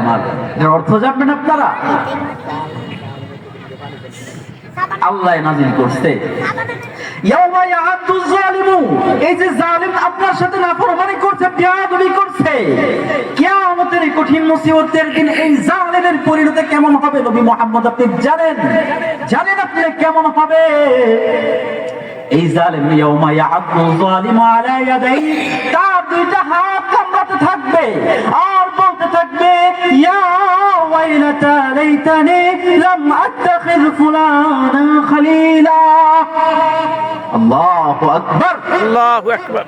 আমার অর্থ জানবেন আপনারা? আল্লাহ নাজিল করছে। এই যে আপনার সাথে করছে করছে। কঠিন এই কেমন হবে মুহাম্মদ জানেন? জানেন আপনি কেমন হবে? এই জালিম ইয়াউমা ইয়াআদ্দু যালিমু আলা ইয়াদাই তার দুইটা হাত কামড়াতে থাকবে আর বলতে থাকবে ইয়া ওয়াইলাতা লাইতানি লাম আত্তাখিয ফুলানান খলিলা। আল্লাহু আকবার। আল্লাহু আকবার।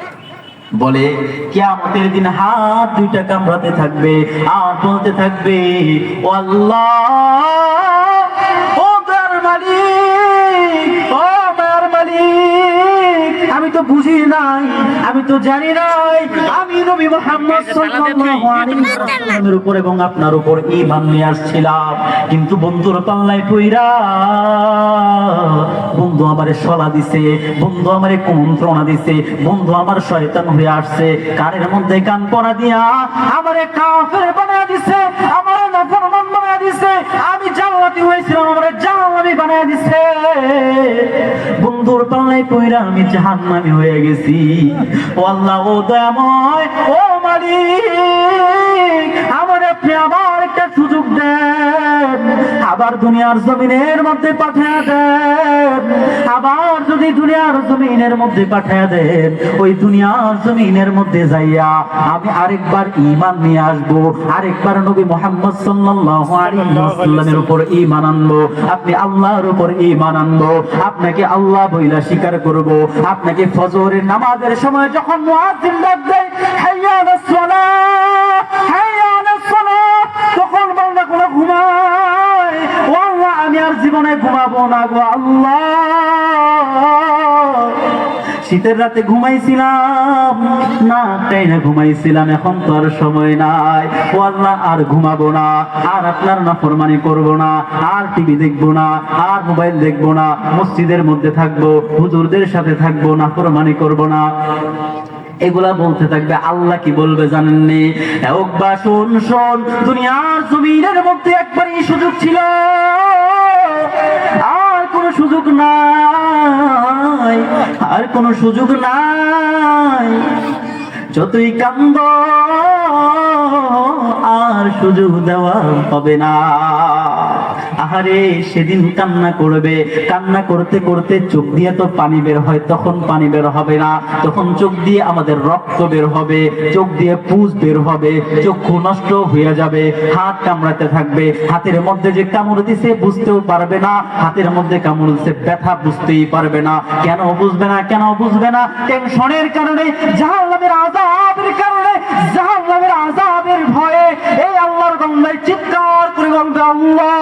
বলে কিয়ামতের দিন হাত দুইটা কামড়াতে থাকবে আর বলতে থাকবে আল্লাহ তো জানি নাই। আমি নবী মুহাম্মদ সাল্লাল্লাহু আলাইহি উপর এবং আপনার উপর ঈমান নিয়ে আসছিলাম। কিন্তু বন্ধুর পাল্লায় পইরা বন্ধু আমারে সলা দিছে, বন্ধু আমারে কুমন্ত্রণা দিছে, বন্ধু আমার শয়তান হয়ে আসছে। কারের মধ্যে কান পরা দিয়া আমারে কাফের বানায় দিছে আমারে নাফরমান বানায় দিছে আমি জান্নাতি হয়েছিলাম আমারে জাহান্নামী বানায় দিছে বন্ধুর পাল্লাই পয়রা আমি জাহান্নামী হয়ে গেছি। ও আল্লাহ, ও দয়াময়, ও মালিক আমার আপনি আবার একটা সুযোগ দেন। আবার দুনিয়ার জমিনের মধ্যে পাঠিয়ে দেন। আবার যদি দুনিয়ার জমিনের মধ্যে পাঠিয়ে দেন, ওই দুনিয়ার জমিনের মধ্যে যাইয়া আমি আরেকবার ঈমান নিয়ে আসব। আরেকবার নবী মোহাম্মদ সাল্লাল্লাহু আলাইহি ওয়াসাল্লামের উপর ঈমান আনব। আপনি আল্লাহর উপর ঈমান আনব। আপনাকে আল্লাহ বইলা স্বীকার করব। আপনাকে ফজরের নামাজের সময় যখন মুয়াজ্জিন ডাক দেয়, হাইয়া আলাস সালাহ আর জীবনে ঘুমাবো না গো আল্লাহ। শীতের রাতে ঘুমাইছিলাম না তাই না ঘুমাইছিলাম, এখন তো আর সময় নাই। ও আল্লাহ, আর ঘুমাবো না, আর আপনার না ফরমানি করব না, আর টিভি দেখব না, আর মোবাইল দেখব না, মসজিদের মধ্যে থাকব, হুজুরদের সাথে থাকব না ফরমানি করব না। এগুলা বলতে থাকবে, আল্লাহ কি বলবে জানেননি? শোন শোন, দুনিয়ার জমিনের মধ্যে একবারই সুযোগ ছিল। সুযোগ নাই আর কোন সুযোগ নাই। যতই কান্দ আর সুযোগ দেওয়া হবে না। আহারে, সেদিন কান্না করবে। কান্না করতে করতে চোখ দিয়ে তো পানি বের হয়, তখন পানি বের হবে না। তখন চোখ দিয়ে আমাদের রক্ত বের হবে, চোখ দিয়ে পুজ বের হবে, চক্ষু নষ্ট হয়ে যাবে, হাত কামড়াতে থাকবে। হাতের মধ্যে যে কামড় দিছে বুঝতেও পারবে না, হাতের মধ্যে কামড় দিছে ব্যথা বুঝতেই পারবে না। কেন বুঝবে না, কেন বুঝবে না? টেনশনের কারণে, জাহান্নামের আযাবের কারণে, জাহান্নামের এই চিৎকার করে বলবে আল্লাহ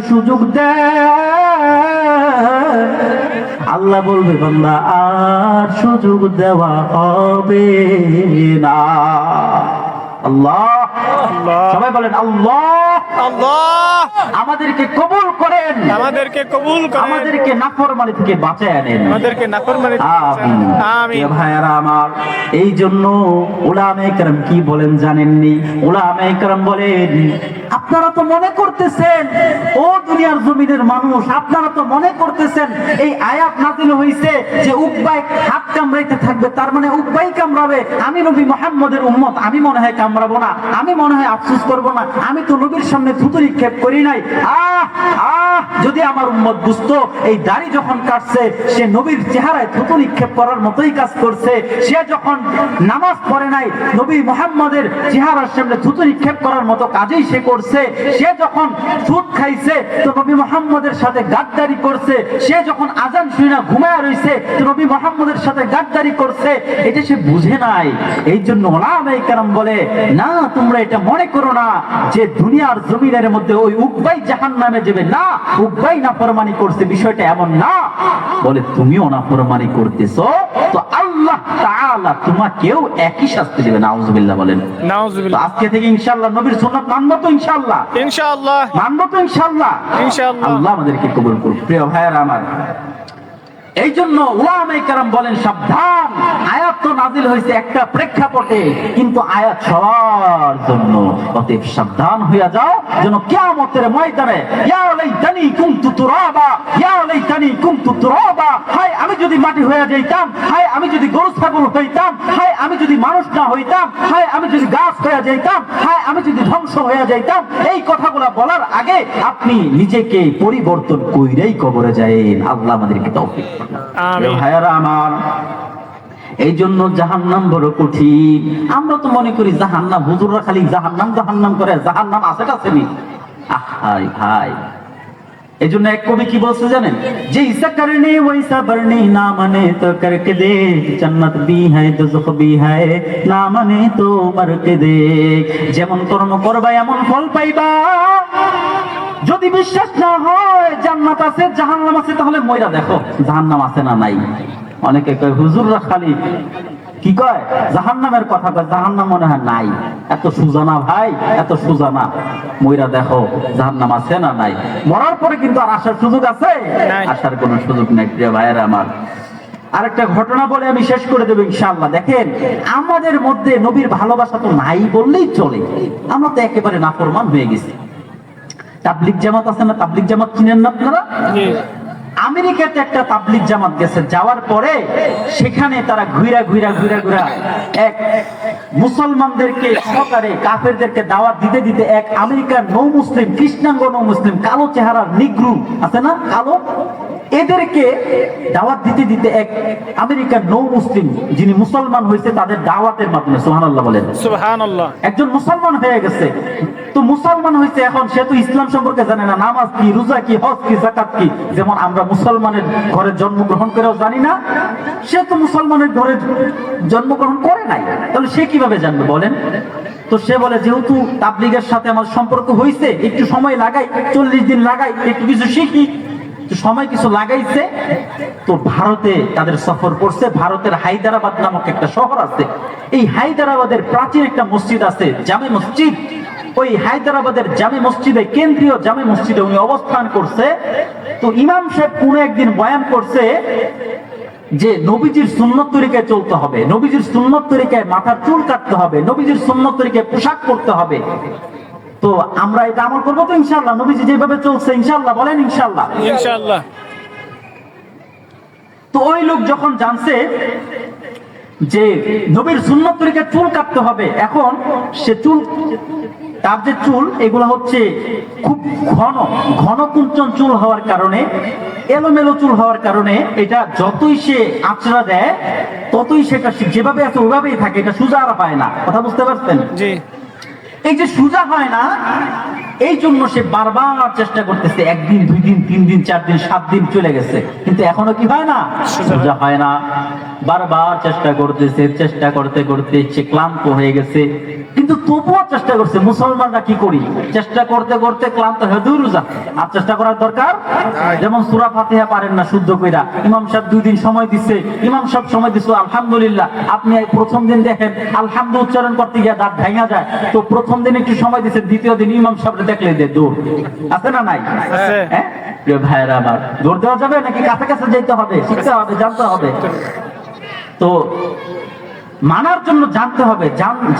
সুযোগ দে। আল্লাহ বলবে বান্দা আর সুযোগ দেওয়া হবে না। আল্লাহ। সবাই বলেন আল্লাহ। আল্লাহ। আমাদেরকে কবুল করেন আমাদেরকে কবুল করেন আমাদেরকে নাফরমানি থেকে বাঁচায় আনেন আমাদেরকে নাফরমানি থেকে আমিন বাঁচান। আমিন প্রিয় ভাইয়ারা আমার এই জন্য ওলামে کرام কি বলেন জানেননি ওলামে کرام বলেন আপনারা তো মনে করতেছেন ও দুনিয়ার জমিনের মানুষ আপনারা তো মনে করতেছেন এই আয়াত নাজিল হইছে যে উকবাই হাত কামড়াইতে থাকবে তার মানে উকবাই কামড়াবে আমি নবী মুহাম্মদের উম্মত আমি মনে হয় কামড়াবো না আমি মনে হয় আফসোস করব না আমি তো নবীর সামনে থুতু নিক্ষেপ করি নাই আহ আহ যদি আমার উম্মত বুঝতো, এই দাড়ি যখন কাটছে, সে নবীর চেহারায় থুতু নিক্ষেপ করার মতোই কাজ করছে। সে যখন নামাজ পড়ে নাই, নবী মুহাম্মদের চেহারার সামনে থুতু নিক্ষেপ করার মতো কাজেই সে করছে। সে যখন সুদ খাইছে, তো নবী মুহাম্মদের সাথে গাদ্দারি করছে। সে যখন আজান শুনে না ঘুমায় রইছে, তো নবী মুহাম্মদের সাথে গাদ্দারি করছে। এটা সে বুঝে নাই। এই জন্য ওলামায়ে কেরাম বলে, না, তোমরা এটা মনে করো না যে দুনিয়ার জমিনের মধ্যে ওই উকবাই জাহান নামে যাবে। না উকবাই না ফরমানি করছে বিষয়টা এমন না। বলে তুমিও না ফরমানি করতেছো তো আল্লাহ তাআলা তোমাকেও একই শাস্তি দিবেন নাউজুবিল্লাহ বলেন। নাউজুবিল্লাহ। আজকে থেকে ইনশাআল্লাহ নবীর সুন্নাত মানবো তো ইনশাআল্লাহ। ইনশাআল্লাহ। মানবো তো ইনশাআল্লাহ। ইনশাআল্লাহ। আল্লাহ আমাদেরকে কবুল করুক। প্রিয় ভাইয়েরা আমার এই জন্য ওলামাই বলেন, সাবধান। আয়াত তো নাজিল হয়েছে একটা প্রেক্ষাপটে, কিন্তু আয়াত সবার জন্য। অতএব সাবধান হইয়া যাও, যেন কিয়ামতের ময়দানে কুনতু তুরাবা কুনতু তুরাবা আমি যদি মাটি যাইতাম আমি যদি গরু ছাগল হইতাম আমি যদি মানুষ না হইতাম আমি যদি গাছ হয়ে যাইতাম, হায়, আমি যদি ধ্বংস হয়ে যাইতাম, এই কথাগুলো বলার আগে আপনি নিজেকে পরিবর্তন কইরেই কবরে যায়েন আল্লাহ আমাদেরকে তৌফিক। এই জন্য জাহান্নাম বড় কঠিন। আমরা তো মনে করি জাহান্নাম, হুজুররা খালি জাহান্নাম জাহান্নাম করে, জাহান্নাম আছে কাছে নি আহাই ভাই এই জন্য এক কবি কি বলছে জানেন? যে ইসা করনি, ওইসা না মানে তো করকে দে, জন্নত বি দুজখ বি হ্যায় না মানে তো মরকে দে। যেমন কর্ম করবা, এমন ফল পাইবা। যদি বিশ্বাস না হয় জান্নাত আছে জাহান্নাম আছে তাহলে ময়রা দেখো জাহান্নাম আছে না নাই? অনেকে কয় হুজুররা খালি। কি কয়? জাহান্নামের কথা কয় জাহান্নাম মনে হয় নাই। এত সুজানা ভাই এত সুজানা। ময়রা দেখো জাহান্নাম আছে না নাই? মরার পরে কিন্তু আর আসার সুযোগ আছে? আসার কোনো সুযোগ নাই প্রিয় ভাইয়েরা আমার। আরেকটা ঘটনা বলে আমি শেষ করে দেবো ইনশাআল্লাহ। দেখেন আমাদের মধ্যে নবীর ভালোবাসা তো নাই বললেই চলে। আমরা তো একেবারে নাফরমান হয়ে গেছি। তাবলিক জামাত আছে না? তাবলিক জামাত কিনেন না আপনারা? আমেরিকাতে একটা তাবলিক জামাত গেছে যাওয়ার পরে সেখানে তারা ঘুরা ঘুরা ঘুরা ঘুরা এক মুসলমানদেরকে সহকারে কাফেরদেরকে দাওয়াত দিতে দিতে এক আমেরিকার নৌ মুসলিম কৃষ্ণাঙ্গ নৌ মুসলিম কালো চেহারা নিগ্রু আছে না? কালো? এদেরকে দাওয়াত দিতে দিতে এক আমেরিকার নৌ মুসলিম যিনি মুসলমান হয়েছে তাদের দাওয়াতের মাধ্যমে সুবহানাল্লাহ বলেন। সুবহানাল্লাহ। একজন মুসলমান হয়ে গেছে। তো মুসলমান হয়েছে এখন সে তো ইসলাম সম্পর্কে জানে না নামাজ কি রোজা কি হজ কি জাকাত কি? যেমন আমরা মুসলমানের ঘরে জন্মগ্রহণ করেও জানি না সে তো মুসলমানের ঘরে জন্মগ্রহণ করে নাই। তাহলে সে কীভাবে জানবে বলেন? তো সে বলে যেহেতু তাবলিগের সাথে আমার সম্পর্ক হয়েছে একটু সময় লাগাই চল্লিশ দিন লাগাই একটু কিছু শিখি তো সময় কিছু লাগাইছে, তো ভারতে তাদের সফর করছে। ভারতের হায়দ্রাবাদ নামক একটা শহর আছে। এই হায়দ্রাবাদের প্রাচীন একটা মসজিদ আছে, জামে মসজিদ। ওই হায়দ্রাবাদের জামে মসজিদে, কেন্দ্রীয় জামে মসজিদে উনি অবস্থান করছে। তো ইমাম সাহেব কোনো একদিন বয়ান করছে যে, নবীজির সুন্নত তরিকায় চলতে হবে। নবীজির সুন্নত তরিকায় মাথার চুল কাটতে হবে। নবীজির সুন্নত তরিকায় পোশাক পরতে হবে। তো আমরা এটা আমল করব তো ইনশাল্লাহ নবীজি যেভাবে চলছে ইনশাল্লাহ বলেন ইনশাল্লাহ ইনশাআল্লাহ। তো ওই লোক যখন জানছে যে নবীর সুন্নত তরিকায় চুল কাটতে হবে এখন সে চুল তার যে চুল এগুলো হচ্ছে খুব ঘন ঘন কুঞ্চন চুল হওয়ার কারণে এলোমেলো চুল হওয়ার কারণে এটা যতই সে আঁচড়া দেয় ততই সেটা যেভাবে আছে ওইভাবেই থাকে এটা সুজা আর পায় না। কথা বুঝতে পারছেন? জি। এই যে সোজা হয় না এই জন্য সে বারবার চেষ্টা করতেছে একদিন দুই দিন তিন দিন চার দিন সাত দিন চলে গেছে। কিন্তু এখনও কি হয় না? সোজা সোজা হয় না। বারবার চেষ্টা করতেছে চেষ্টা করতে করতে সে ক্লান্ত হয়ে গেছে। কিন্তু তবুও চেষ্টা করছে মুসলমানরা কি করি? চেষ্টা করতে করতে ক্লান্ত হয়ে দূর যা আর চেষ্টা করার দরকার? যেমন সুরা ফাতিহা পারেন না শুদ্ধ কইরা। ইমাম সাহেব দুই দিন সময় দিচ্ছে ইমাম সাহেব সময় দিচ্ছে আলহামদুলিল্লাহ। আপনি এই প্রথম দিন দেখেন আলহামদু উচ্চারণ করতে গিয়ে দাঁত ভেঙা যায়। তো প্রথম দিন একটু সময় দিচ্ছে দ্বিতীয় দিন ইমাম সাহেব দেখলে দে দৌড়। আছে না নাই? হ্যাঁ? প্রিয় ভাইয়েরা আমার। দৌড় দেওয়া যাবে নাকি কাছে কাছে যেতে হবে? শিখতে হবে জানতে হবে। তো মানার জন্য জানতে হবে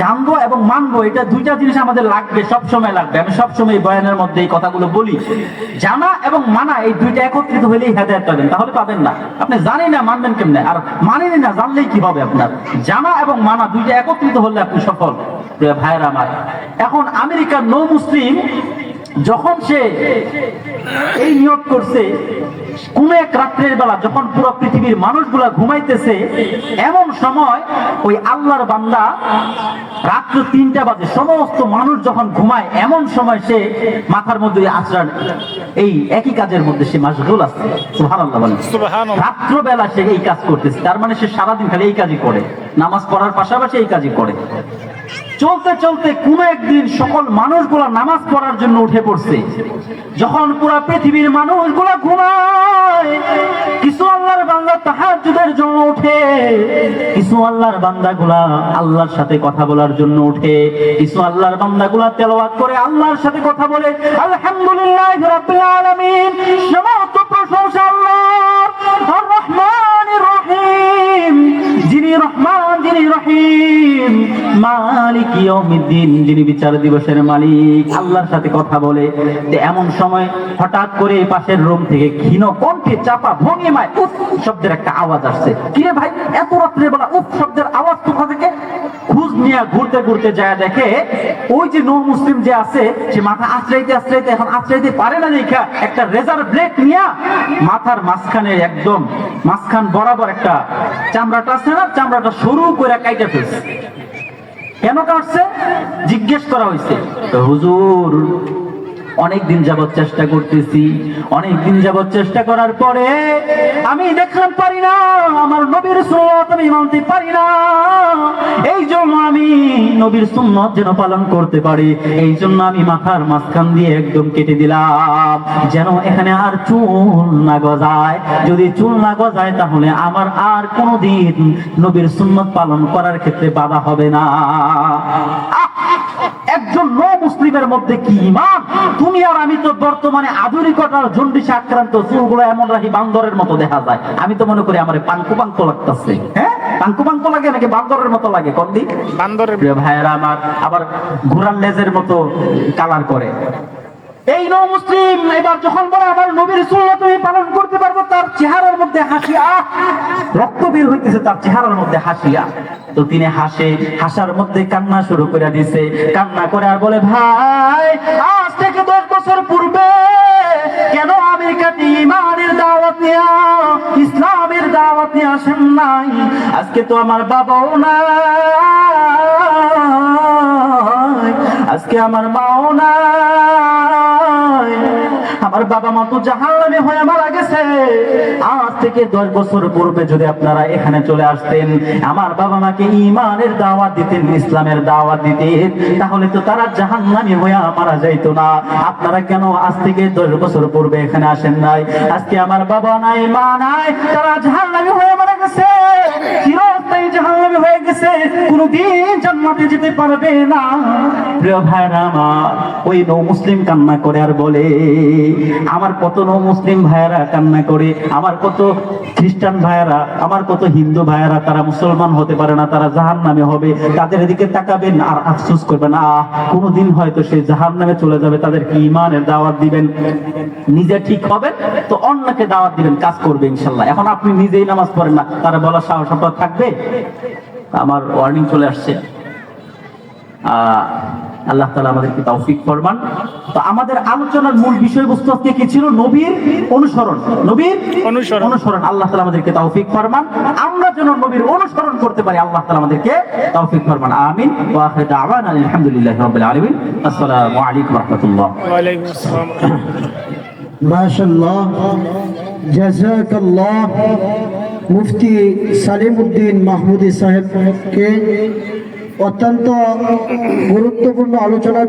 জানব এবং মানবো, এটা দুইটা জিনিস আমাদের লাগবে, সব সময় লাগবে। আমি সব সময় বয়ানের মধ্যে এই কথাগুলো বলি। জানা এবং মানা, এই দুইটা একত্রিত হলেই হেদায়ত পাবেন, তাহলে পাবেন না। আপনি জানেন না, মানবেন কেমনে? আর মানেনি না, জানলেই কি হবে আপনার? জানা এবং মানা দুইটা একত্রিত হলে আপনি সফল। প্রিয় ভাইয়েরা আমার, এখন আমেরিকার নৌ মুসলিম যখন সে এই নিয়োগ করছে কোন এক রাত্রের বেলা যখন পুরো পৃথিবীর মানুষগুলা ঘুমাইতেছে এমন সময় ওই আল্লাহর বান্দা রাত্র তিনটা বাজে সমস্ত মানুষ যখন ঘুমায় এমন সময় সে মাথার মধ্যে আচরণ এই একই কাজের মধ্যে সে মাসগুল আছে। সুবহানাল্লাহ। রাত্রবেলা সে এই কাজ করতেছে। তার মানে সে সারাদিন খালি এই কাজই করে। নামাজ পড়ার পাশাপাশি এই কাজই করে। চলতে চলতে কোন একদিন সকল মানুষগুলা নামাজ পড়ার জন্য উঠে পড়ছে। যখন পুরো পৃথিবীর মানুষগুলা ঘুমায়, কিছু আল্লাহর বান্দা তাহাজ্জুদের জন্য উঠে, কিছু আল্লাহর বান্দাগুলা আল্লাহর সাথে কথা বলার জন্য উঠে, কিছু আল্লাহর বান্দাগুলা তেলাওয়াত করে আল্লাহর সাথে কথা বলে, আলহামদুলিল্লাহ রাব্বিল আলামিন, সমস্ত প্রশংসা আল্লাহর, আর রহমানির রহিম, যিনি রহমান, যিনি রহিম মালিক যিনি বিচার দিবসের মালিক, আল্লাহর সাথে কথা বলে এমন সময় হঠাৎ করে পাশের থেকে ক্ষীণ কণ্ঠে চাপা ভঙ্গিমায় শব্দের একটা আওয়াজ আসছে। কিরে ভাই, এত রাত্রে শব্দের আওয়াজ কোথা থেকে? নিয়ে ঘুরতে ঘুরতে যায় দেখে, ওই যে নো মুসলিম যে আছে, সে মাথা আশ্রাইতে আশ্রাইতে এখন আশ্রাইতে পারে না দেখা, একটা রেজার ব্লেড নিয়ে মাথার মাঝখানে একদম, মাঝখান বরাবর একটা চামড়াটা আছে না, চামড়াটা সরু করে কাইটে ফেলছে। কেন কাটছে? জিজ্ঞেস করা হয়েছে। হুজুর অনেক দিন যাবত চেষ্টা করতেছি। অনেক দিন যাবত চেষ্টা করার পরে আমি দেখলাম পারি না, আমার নবীর সুন্নত আমি মানতে পারি না। এই জন্য আমি নবীর সুন্নত যেন পালন করতে পারি, এই জন্য আমি মাথার মাঝখান দিয়ে একদম কেটে দিলাম। যেন এখানে আর চুল না গজায়। যদি চুল না গজায়, তাহলে আমার আর কোনোদিন নবীর সুন্নত পালন করার ক্ষেত্রে বাধা হবে না! একজন নো মুসলিমের মধ্যে কি ইমান তুমি আর আমি তো বর্তমানে আধুনিকতার জন্ডিসে আক্রান্ত চুলগুলো এমন রাখি বান্দরের মতো দেখা যায়। আমি তো মনে করি আমার পাঙ্কু পাঙ্কু লাগতেছে। হ্যাঁ? পাঙ্কু পাঙ্কু লাগে নাকি বান্দরের মতো লাগে? কন্দি বান্দরের ভাইয়েরা আমার আবার ঘোড়ার লেজের মতো কালার করে। এই নৌ মুসলিম, এবার যখন বলে আমার নবীর সুন্নাত আমি পালন করতে পারব, তার চেহারার মধ্যে হাসি, আহ! রক্ত বের হইতেছে তার চেহারার মধ্যে হাসিয়া তো তিনি হাসে, হাসার মধ্যে কান্না শুরু করে দিছে। কান্না করে আর বলে, ভাই, আজ থেকে দশ বছর পূর্বে কেন আমেরিকাতে ইমানের দাওয়াত নিয়া, ইসলামের দাওয়াত নিয়ে আসেন নাই? আজকে তো আমার বাবাও নাই। আজকে আমার মাও নাই। আমার বাবা মা তো জাহান্নামে হয়ে মারা গেছে। আজ থেকে দশ বছর পূর্বে যদি আপনারা এখানে চলে আসতেন, আমার বাবা মাকে ইমানের দাওয়াত দিতেন, ইসলামের দাওয়াত দিতেন, তাহলে তো তারা জাহান্নামে হয়ে মারা যাইতো না। আপনারা কেন আজ থেকে দশ বছর পূর্বে এখানে আসেন নাই? আজকে আমার বাবা নাই, মা নাই, তারা জাহান্নামে হয়ে মারা গেছে। চিরস্থায়ী জাহান্নামে হয়ে গেছে। কোনদিন জান্নাতে যেতে পারবে না। প্রিয় ভাইরা আমার, ওই নৌ মুসলিম কান্না করে আর বলে আমার কত নৌ মুসলিম ভাইয়েরা কান্না করে আমার কত খ্রিস্টান ভাইয়েরা আমার কত হিন্দু ভাইয়েরা তারা মুসলমান হতে পারে না তারা জাহান নামে হবে তাদের দিকে তাকাবেন আর আফসোস করবেন। আহ কোনোদিন হয়তো সে জাহান নামে চলে যাবে তাদেরকে ইমানের দাওয়াত দিবেন? নিজে ঠিক হবে তো অন্যকে দাওয়াত দিবেন কাজ করবে ইনশাল্লাহ। এখন আপনি নিজেই নামাজ পড়েন না তারা বলার সাহস থাকবে? আমার ওয়ার্নিং চলে আসছে। আহ, আল্লাহ তালা আমাদেরকে তৌফিক ফরমান। তো আমাদের আলোচনার মূল বিষয়বস্তু আজকে কি ছিল? নবীর অনুসরণ। নবীর অনুসরণ। অনুসরণ। আল্লাহ তালা আমাদেরকে তৌফিক ফরমান। আমরা যেন নবীর অনুসরণ করতে পারি আল্লাহ তালা আমাদেরকে তৌফিক ফরমান। আমিন। আলহামদুলিল্লাহি রাব্বিল আলামিন। আসসালামু আলাইকুম ওয়া রাহমাতুল্লাহ। ওয়ালাইকুম আসসালাম। মাশাল্লাহ জাজাকাল্লাহ মুফতি সালিমউদ্দিন মাহমুদি সাহেবকে অত্যন্ত গুরুত্বপূর্ণ আলোচনা